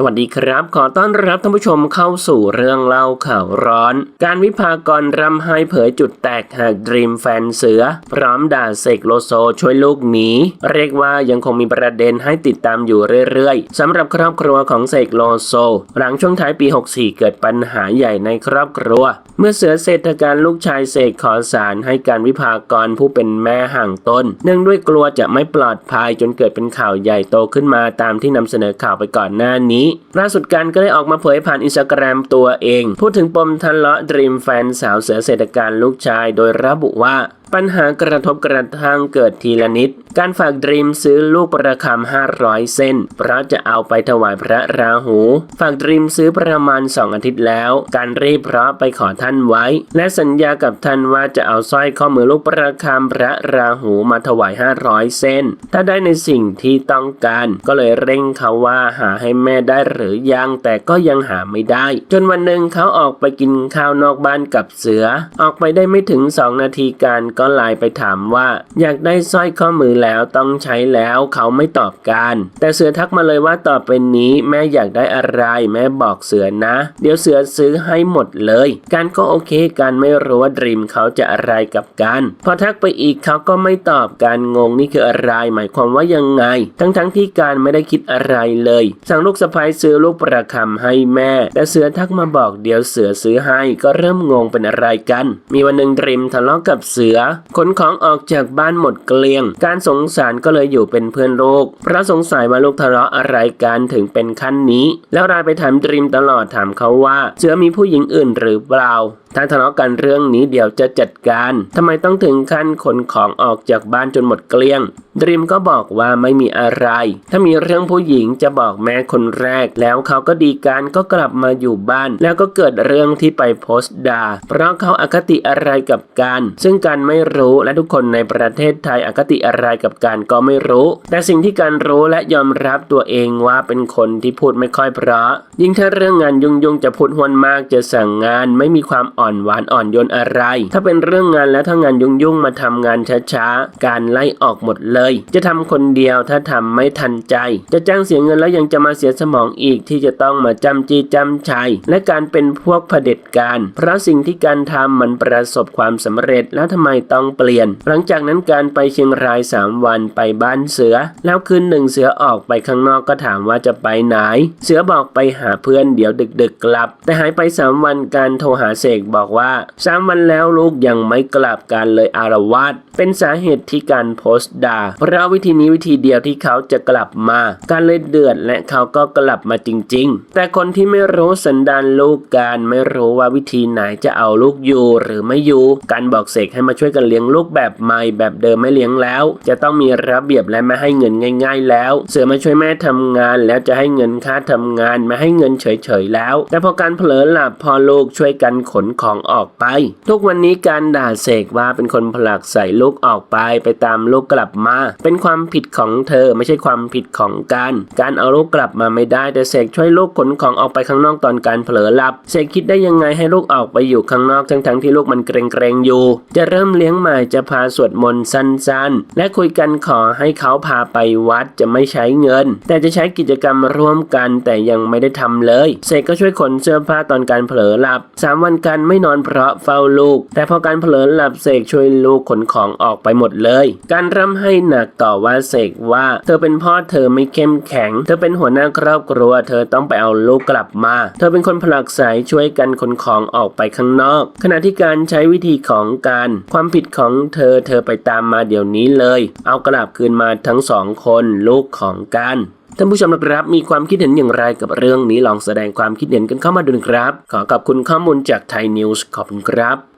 สวัสดีครับ ขอต้อนรับท่านผู้ชมเข้าสู่เรื่องเล่าข่าวร้อน การวิพากรรำไห้เผยจุดแตกหากดรีมแฟนเสือ พร้อมด่าเสกโลโซช่วยลูกหนีเรียกว่ายังคงมีประเด็นให้ติดตามอยู่เรื่อยๆสำหรับครอบครัวของเสกโลโซ หลังช่วงท้ายปี 64 เกิดปัญหาใหญ่ในครอบครัว เมื่อเสือเศรษฐการลูกชายเสกขอสารให้การวิพากรผู้เป็นแม่ห่างตนเนื่องด้วยกลัวจะไม่ปลอดภัยจนเกิดเป็นข่าวใหญ่โตขึ้นมาตามที่นำเสนอข่าวไปก่อนหน้านี้ล่าสุดการก็ได้ออกมาเผยผ่านอินสตาแกรมตัวเอง พูดถึงปมทะเลาะดรีมแฟนสาวเสือเศรษฐการลูกชาย โดยระบุว่าปัญหากระทบกระทั่งเกิดทีละนิดการฝากดรีมซื้อลูกประคำ500 เส้น เพราะจะเอาไปถวายพระราหู ฝากดรีมซื้อประมาณ 2 อาทิตย์แล้ว การรีบเพราะไปขอท่านไว้ และสัญญากับท่านว่าจะเอาสร้อยข้อมือลูกประคำพระราหูมาถวาย 500 เส้น ถ้าได้ในสิ่งที่ต้องการก็เลยเร่งเขาว่าหาให้แม่ได้หรือยังแต่ก็ยังหาไม่ได้ จนวันหนึ่งเขาออกไปกินข้าวนอกบ้านกับเสือ ออกไปได้ไม่ถึง 2 นาทีการก็ไลน์ไปถามว่า อยากได้สร้อยข้อมือแล้วแล้วต้องใช้แล้วเขาไม่ตอบการ แต่เสือทักมาเลยว่าต่อไปนี้แม่อยากได้อะไร แม่บอกเสือนะ เดี๋ยวเสือซื้อให้หมดเลย การก็โอเคการไม่รู้ว่าดรีมเขาจะอะไรกับการพอทักไปอีกเขาก็ไม่ตอบการงงนี่คืออะไร หมายความว่ายังไง ทั้งทั้งที่การไม่ได้คิดอะไรเลย สั่งลูกสะพ้ายซื้อลูกประคำให้แม่ แต่เสือทักมาบอกเดี๋ยวเสือซื้อให้ก็เริ่มงงเป็นอะไรกัน มีวันหนึ่งดรีมทะเลาะกับเสือขนของออกจากบ้านหมดเกลี้ยง การสงสารก็เลยอยู่เป็นเพื่อนลูกพระสงสัยว่าลูกทะเลาะอะไรกันถึงเป็นขั้นนี้ แล้วรายไปถามดรีมตลอดถามเขาว่าเสือมีผู้หญิงอื่นหรือเปล่าถ้าทะเลาะกันเรื่องนี้เดี๋ยวจะจัดการทำไมต้องถึงขั้นขนของออกจากบ้านจนหมดเกลี้ยงดรีมก็บอกว่าไม่มีอะไร ถ้ามีเรื่องผู้หญิงจะบอกแม่คนแรก แล้วเขาก็ดีกันก็กลับมาอยู่บ้าน แล้วก็เกิดเรื่องที่ไปโพสต์ด่าเพราะเขาอคติอะไรกับการ ซึ่งการไม่รู้และทุกคนในประเทศไทยอคติอะไรกับการก็ไม่รู้ แต่สิ่งที่การรู้และยอมรับตัวเองว่าเป็นคนที่พูดไม่ค่อยเพราะ ยิ่งถ้าเรื่องงานยุ่งยุ่งๆจะพูดหวนมากจะสั่งงานไม่มีความอ่อนหวานอ่อนโยนอะไร ถ้าเป็นเรื่องงานแล้วถ้างานยุ่งยุ่งๆมาทำงานช้าๆ การไล่ออกหมดเลย จะทำคนเดียวถ้าทำไม่ทันใจ จะจ้างเสียเงินแล้วยังจะมาเสียสมองอีกที่จะต้องมาจำจีจำชัยและการเป็นพวกเผด็จการ เพราะสิ่งที่การทำมันประสบความสำเร็จแล้วทำไมต้องเปลี่ยน หลังจากนั้นการไปเชียงราย 3 วันไปบ้านเสือ แล้วคืนหนึ่งเสือออกไปข้างนอกก็ถามว่าจะไปไหน เสือบอกไปหาเพื่อนเดี๋ยวดึกๆกลับ แต่หายไป 3 วันการโทรหาเสกบอกว่า3วันแล้วลูกยังไม่กลับการเลยอารวาสเป็นสาเหตุที่การโพสต์ด่าเพราะวิธีนี้วิธีเดียวที่เขาจะกลับมา การเลยเดือดและเขาก็กลับมาจริง ๆ แต่คนที่ไม่รู้สันดานลูกการไม่รู้ว่าวิธีไหนจะเอาลูกอยู่หรือไม่อยู่ การบอกเสกให้มาช่วยกันเลี้ยงลูกแบบใหม่แบบเดิมไม่เลี้ยงแล้ว จะต้องมีระเบียบและไม่ให้เงินง่าย ๆ แล้ว เสือมาช่วยแม่ทำงานแล้วจะให้เงินค่าทำงานไม่ให้เงินเฉยๆแล้ว แต่พอการเผลอหลับพอลูกช่วยกันขนของออกไป ทุกวันนี้การด่าเสกว่าเป็นคนผลักใส่ลูกออกไปไปตามลูกกลับมา เป็นความผิดของเธอไม่ใช่ความผิดของการ การเอาลูกกลับมาไม่ได้แต่เสกช่วยลูกขนของออกไปข้างนอกตอนการเผลอหลับเสกคิดได้ยังไงให้ลูกออกไปอยู่ข้างนอกทั้งๆที่ลูกมันเกรงๆอยู่ จะเริ่มเลี้ยงใหม่จะพาสวดมนต์สั้นๆ และคุยกันขอให้เขาพาไปวัดจะไม่ใช้เงิน แต่จะใช้กิจกรรมร่วมกันแต่ยังไม่ได้ทำเลย เสกก็ช่วยขนเสื้อผ้าตอนการเผลอหลับสามวันกันไม่นอนเพราะเฝ้าลูก แต่พอการเผลอหลับเสกช่วยลูกขนของออกไปหมดเลย การร่ำให้หนักต่อว่าเสกว่า เธอเป็นพ่อเธอไม่เข้มแข็ง เธอเป็นหัวหน้าครอบครัว เธอต้องไปเอาลูกกลับมา เธอเป็นคนผลักไสช่วยกันขนของออกไปข้างนอก ขณะที่การใช้วิธีของการ ความผิดของเธอเธอไปตามมาเดี๋ยวนี้เลย เอากลับคืนมาทั้งสองคนลูกของการ ท่านผู้ชมครับมีความคิดเห็นอย่างไรกับเรื่องนี้ลองแสดงความคิดเห็นกันเข้ามาดูนะครับ ขอขอบคุณข้อมูลจากไทยนิวส์ขอบคุณครับ